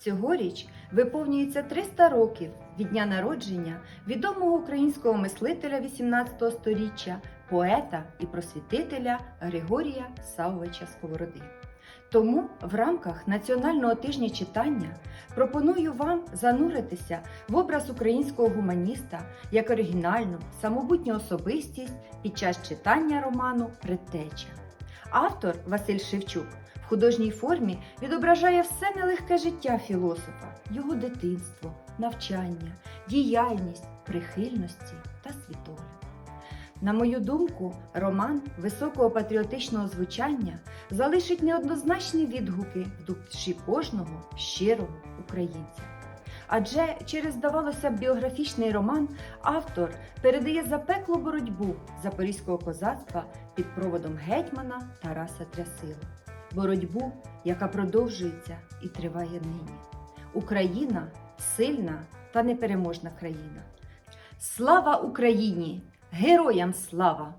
Цьогоріч виповнюється 300 років від дня народження відомого українського мислителя 18 століття, поета і просвітителя Григорія Савовича Сковороди. Тому в рамках Національного тижня читання пропоную вам зануритися в образ українського гуманіста як оригінальну, самобутню особистість під час читання роману Предтеча. Автор Василь Шевчук художній формі відображає все нелегке життя філософа, його дитинство, навчання, діяльність, прихильності та світогляд. На мою думку, роман високого патріотичного звучання залишить неоднозначні відгуки в душі кожного щирого українця. Адже через, здавалося б, біографічний роман автор передає запеклу боротьбу запорізького козацтва під проводом гетьмана Тараса Трясила. Боротьбу, яка продовжується і триває нині. Україна сильна та непереможна країна. Слава Україні! Героям слава!